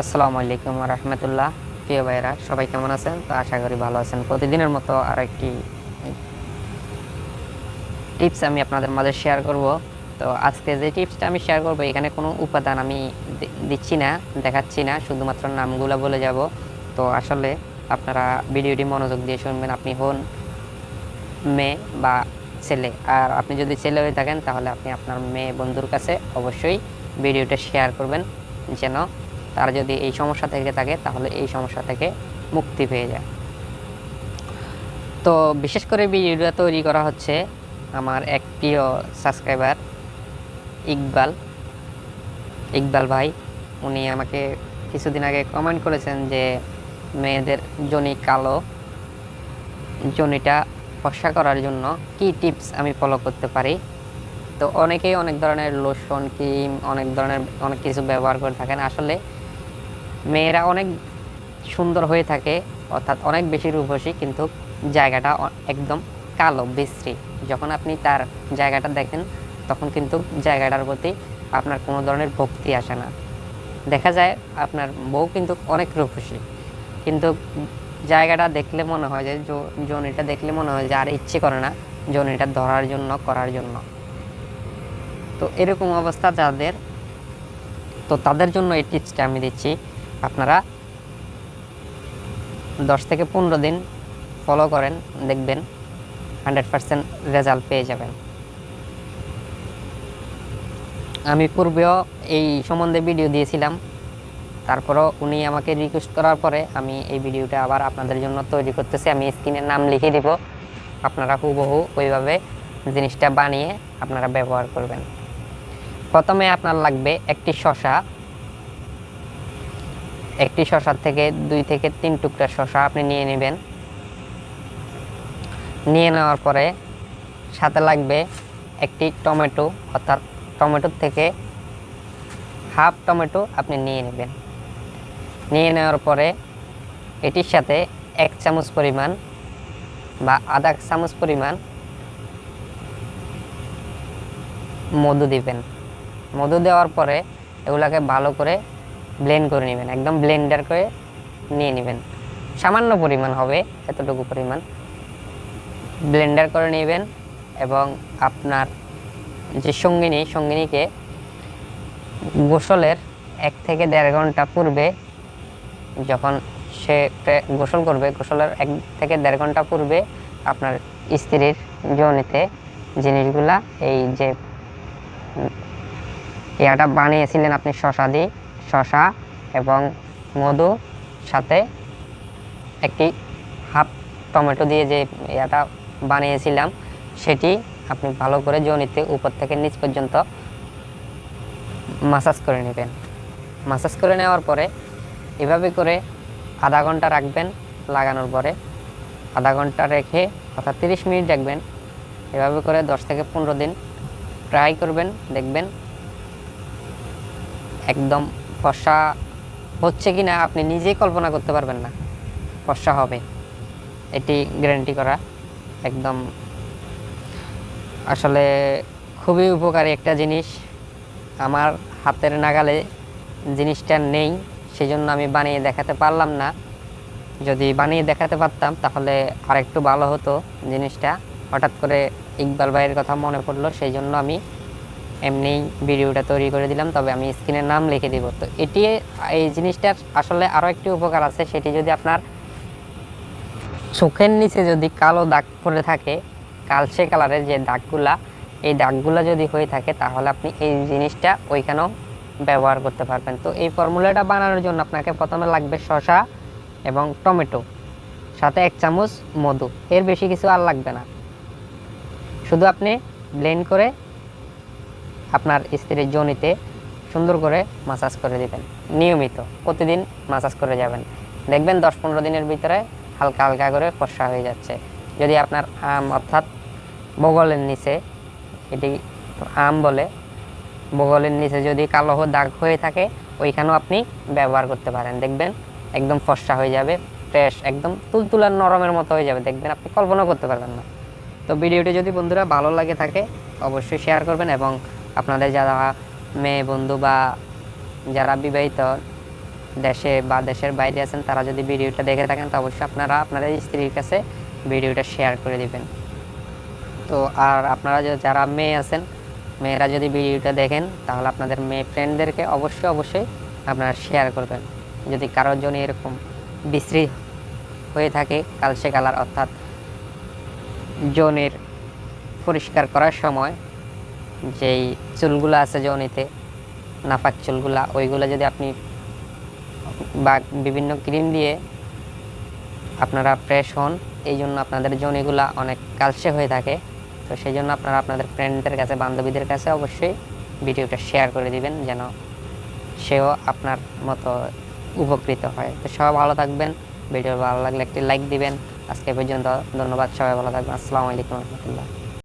আসসালামু আলাইকুম রহমতুল্লাহ। প্রিয় ভাইরা সবাই কেমন আছেন? তো আশা করি ভালো আছেন। প্রতিদিনের মতো আর একটি টিপস আমি আপনাদের মাঝে শেয়ার করব। তো আজকে যে টিপসটা আমি শেয়ার করব, এখানে কোনো উপাদান আমি দিচ্ছি না, দেখাচ্ছি না, শুধুমাত্র নামগুলো বলে যাব। তো আসলে আপনারা ভিডিওটি মনোযোগ দিয়ে শুনবেন, আপনি হন মেয়ে বা ছেলে। আর আপনি যদি ছেলে হয়ে থাকেন, তাহলে আপনি আপনার মেয়ে বন্ধুর কাছে অবশ্যই ভিডিওটা শেয়ার করবেন, যেন তার যদি এই সমস্যা থেকে থাকে, তাহলে এই সমস্যা থেকে মুক্তি পেয়ে যায়। তো বিশেষ করে ভিডিওটা তৈরি করা হচ্ছে আমার এক প্রিয় সাবস্ক্রাইবার, ইকবাল। ইকবাল ভাই, উনি আমাকে কিছুদিন আগে কমেন্ট করেছেন যে মেয়েদের জনি কালো, জনিটা ফর্সা করার জন্য কি টিপস আমি ফলো করতে পারি? তো অনেকেই অনেক ধরনের লোশন ক্রিম অনেক ধরনের, অনেক কিছু ব্যবহার করে থাকেন। আসলে মেয়েরা অনেক সুন্দর হয়ে থাকে, অর্থাৎ অনেক বেশি রূপসী, কিন্তু জায়গাটা একদম কালো, বিশ্রী। যখন আপনি তার জায়গাটা দেখেন, তখন কিন্তু জায়গাটার প্রতি আপনার কোনো ধরনের ভক্তি আসে না। দেখা যায় আপনার বউ কিন্তু অনেক রূপসী, কিন্তু জায়গাটা দেখলে মনে হয় যে জনিটা দেখলে মনে হয় যে আর ইচ্ছে করে না জনিটা ধরার জন্য, করার জন্য। তো এরকম অবস্থা যাদের, তো তাদের জন্য এই টিপসটা আমি দিচ্ছি। আপনারা দশ থেকে পনেরো দিন ফলো করেন, দেখবেন হান্ড্রেড পার্সেন্ট রেজাল্ট পেয়ে যাবেন। আমি পূর্বেও এই সম্বন্ধে ভিডিও দিয়েছিলাম, তারপরও উনি আমাকে রিকোয়েস্ট করার পরে আমি এই ভিডিওটা আবার আপনাদের জন্য তৈরি করতেছি, আমি স্ক্রিনের নাম লিখে দিব, আপনারা হুবহু ওইভাবে জিনিসটা বানিয়ে আপনারা ব্যবহার করবেন। প্রথমে আপনার লাগবে একটি শশা একটি শশার থেকে দুই থেকে তিন টুকরা শশা আপনি নিয়ে নেবেন। নিয়ে নেওয়ার পরে সাথে লাগবে একটি টমেটো, অর্থাৎ টমেটোর থেকে হাফ টমেটো আপনি নিয়ে নেবেন। নিয়ে নেওয়ার পরে এটির সাথে এক চামচ পরিমাণ বা আধা চামচ পরিমাণ মধু দিবেন। মধু দেওয়ার পরে এগুলাকে ভালো করে ব্লেন্ড করে নেবেন, একদম ব্লেন্ডার করে নিয়ে নেবেন। সামান্য পরিমাণ হবে, এতটুকু পরিমাণ। ব্লেন্ডার করে নেবেন এবং আপনার যে সঙ্গিনী, সঙ্গিনীকে গোসলের এক থেকে দেড় ঘণ্টা পূর্বে যখন সে গোসল করবে, গোসলের এক থেকে দেড় ঘণ্টা পূর্বে আপনার স্ত্রীর যৌনিতে জিনিসগুলা, এই যে ইয়াটা বানিয়েছিলেন আপনি শশা দিয়ে শশা এবং মধু, সাথে একটি হাফ টমেটো দিয়ে যে ইয়াটা বানিয়েছিলাম, সেটি আপনি ভালো করে জনিতে উপর থেকে নিচ পর্যন্ত মাসাজ করে নেবেন। মাসাজ করে নেওয়ার পরে এভাবে করে আধা ঘণ্টা রাখবেন লাগানোর পরে। আধা ঘণ্টা রেখে অর্থাৎ তিরিশ মিনিট রাখবেন। এভাবে করে দশ থেকে পনেরো দিন ট্রাই করবেন, দেখবেন একদম ফর্সা হচ্ছে কি না আপনি নিজেই কল্পনা করতে পারবেন না। ফর্সা হবে। এটি গ্যারান্টি করা একদম আসলে খুবই উপকারী একটা জিনিস। আমার হাতের নাগালে জিনিসটা নেই সেই জন্য আমি বানিয়ে দেখাতে পারলাম না। যদি বানিয়ে দেখাতে পারতাম, তাহলে আরেকটু ভালো হতো জিনিসটা। হঠাৎ করে ইকবাল ভাইয়ের কথা মনে পড়ল সেই জন্য আমি এমনি ভিডিওটা তৈরি করে দিলাম, তবে আমি স্ক্রিনের নাম লিখে দিব। তো এটি, এই জিনিসটার আসলে আরও একটি উপকার আছে, সেটি যদি আপনার চোখের নিচে যদি কালো দাগ পড়ে থাকে, কালচে কালারের যে দাগগুলা, এই দাগগুলা যদি হয়ে থাকে, তাহলে আপনি এই জিনিসটা ওইখানেও ব্যবহার করতে পারবেন। তো এই ফর্মুলাটা বানানোর জন্য আপনাকে প্রথমে লাগবে শসা এবং টমেটো, সাথে এক চামচ মধু। এর বেশি কিছু আর লাগবে না। শুধু আপনি ব্লেন্ড করে আপনার স্ত্রীর জনিতে সুন্দর করে মাসাজ করে দিবেন। নিয়মিত, প্রতিদিন মাসাজ করে যাবেন। দেখবেন দশ পনেরো দিনের ভিতরে হালকা হালকা করে ফর্সা হয়ে যাচ্ছে। যদি আপনার আম অর্থাৎ বগলের নিচে, এটি আম বলে, বগলের নিচে যদি কালো দাগ হয়ে থাকে, ওইখানেও আপনি ব্যবহার করতে পারেন। দেখবেন একদম ফর্সা হয়ে যাবে ফ্রেশ একদম তুলতুলার নরমের মতো হয়ে যাবে। দেখবেন আপনি কল্পনা করতে পারবেন না। তো ভিডিওটি যদি বন্ধুরা ভালো লাগে থাকে, অবশ্যই শেয়ার করবেন এবং আপনাদের যারা মেয়ে, বন্ধু বা যারা বিবাহিত দেশে বা দেশের বাইরে আছেন, তারা যদি ভিডিওটা দেখে থাকেন, তো অবশ্যই আপনারা আপনাদের স্ত্রীর কাছে ভিডিওটা শেয়ার করে দিবেন। তো আর আপনারা যারা মেয়ে আছেন, মেয়েরা যদি ভিডিওটা দেখেন, তাহলে আপনাদের মেয়ে ফ্রেন্ডদেরকে অবশ্যই অবশ্যই আপনারা শেয়ার করবেন। যদি কারোর জন্য এরকম বিশ্রী হয়ে থাকে, কালসে কালার অর্থাৎ যৌনের পরিষ্কার করার সময় যেই চুলগুলো আছে যৌনিতে নাপাক চুলগুলা, ওইগুলো যদি আপনি বা বিভিন্ন ক্রিম দিয়ে আপনারা ফ্রেশ হন, এই জন্য আপনাদের যৌনিগুলা অনেক কালসে হয়ে থাকে। তো সেই জন্য আপনারা আপনাদের ফ্রেন্ডদের কাছে, বান্ধবীদের কাছে অবশ্যই ভিডিওটা শেয়ার করে দিবেন, যেন সেও আপনার মতো উপকৃত হয়। তো সবাই ভালো থাকবেন ভিডিও ভালো লাগলে একটি লাইক দিবেন। আজকে পর্যন্ত, ধন্যবাদ, সবাই ভালো থাকবেন। আসসালামু আলাইকুম রহমতুল্লাহ।